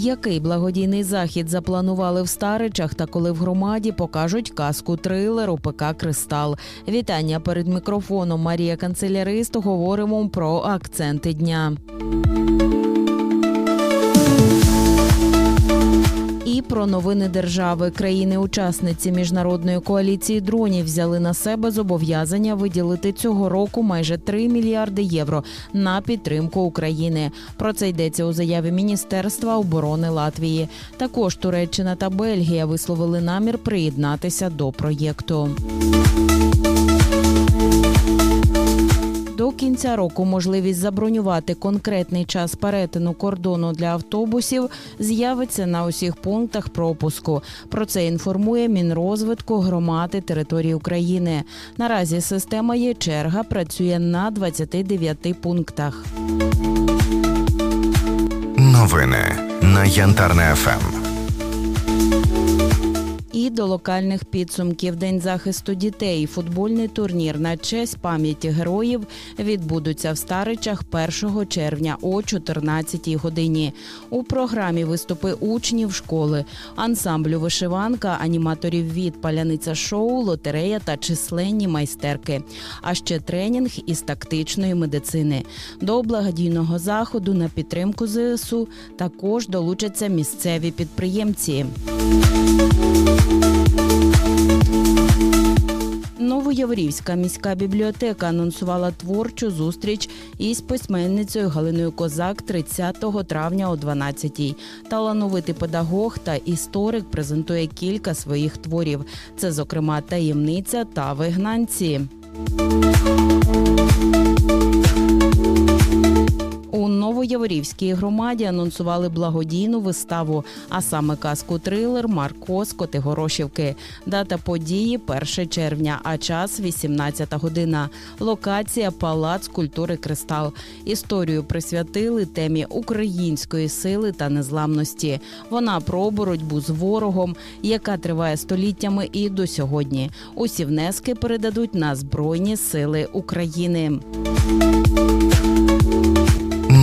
Який благодійний захід запланували в Старичах та коли в громаді покажуть казку трилеру ПК Кристал. Вітання перед мікрофоном Марія Канцелярист. Говоримо про акценти дня. Про новини держави країни-учасниці міжнародної коаліції дронів взяли на себе зобов'язання виділити цього року майже 3 мільярди євро на підтримку України. Про це йдеться у заяві Міністерства оборони Латвії. Також Туреччина та Бельгія висловили намір приєднатися до проєкту. До кінця року можливість забронювати конкретний час перетину кордону для автобусів з'явиться на усіх пунктах пропуску. Про це інформує Мінрозвитку громади території України. Наразі система є черга працює на 29 пунктах. Новини на Янтарне ФМ. І до локальних підсумків День захисту дітей. Футбольний турнір на честь пам'яті героїв відбудуться в Старичах 1 червня о 14 годині. У програмі виступи учнів школи, ансамблю вишиванка, аніматорів від паляниця шоу, лотерея та численні майстерки. А ще тренінг із тактичної медицини. До благодійного заходу на підтримку ЗСУ також долучаться місцеві підприємці. Новояворівська міська бібліотека анонсувала творчу зустріч із письменницею Галиною Козак 30 травня о 12-й. Талановитий педагог та історик презентує кілька своїх творів. Це, зокрема, таємниця та вигнанці. Новояворівській громаді анонсували благодійну виставу, а саме казку трилер Марко з Котигорошівки. Дата події 1 червня, а час 18 година. Локація Палац культури Кристал. Історію присвятили темі української сили та незламності. Вона про боротьбу з ворогом, яка триває століттями і до сьогодні. Усі внески передадуть на Збройні Сили України.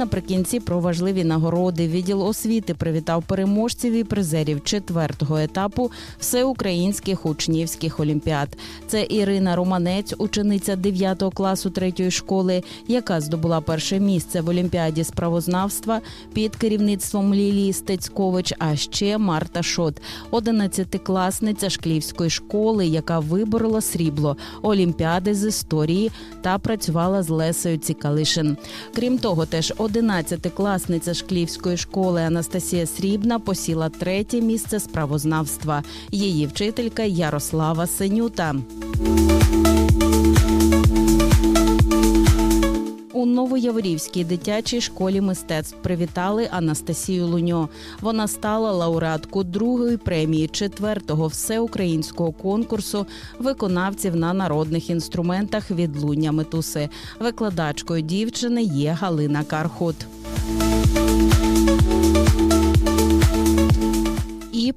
Наприкінці про важливі нагороди відділ освіти привітав переможців і призерів четвертого етапу всеукраїнських учнівських олімпіад. Це Ірина Романець, учениця 9 класу третьої школи, яка здобула перше місце в олімпіаді з правознавства під керівництвом Лілії Стецькович. А ще Марта Шот, 11-класниця шклівської школи, яка виборола срібло олімпіади з історії та працювала з Лесею Цікалишин. Крім того, теж 11-класниця шклівської школи Анастасія Срібна посіла третє місце з правознавства. Її вчителька Ярослава Синюта. У Новояворівській дитячій школі мистецтв привітали Анастасію Луньо. Вона стала лауреаткою другої премії четвертого всеукраїнського конкурсу виконавців на народних інструментах від Луня Метуси. Викладачкою дівчини є Галина Кархут.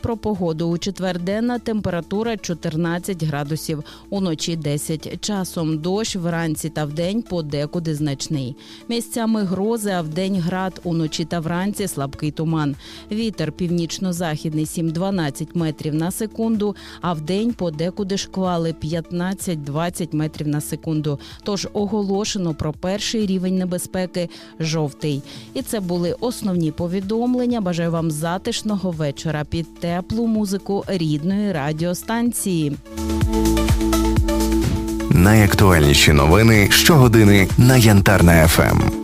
Про погоду у четвер денна температура 14 градусів, уночі 10. Часом дощ вранці та вдень подекуди значний. Місцями грози, а вдень град, уночі та вранці слабкий туман. Вітер північно-західний 7-12 метрів на секунду, а вдень подекуди шквали 15-20 метрів на секунду. Тож оголошено про перший рівень небезпеки жовтий. І це були основні повідомлення. Бажаю вам затишного вечора під теплу музику рідної радіостанції. Найактуальніші новини щогодини на Янтарна ФМ.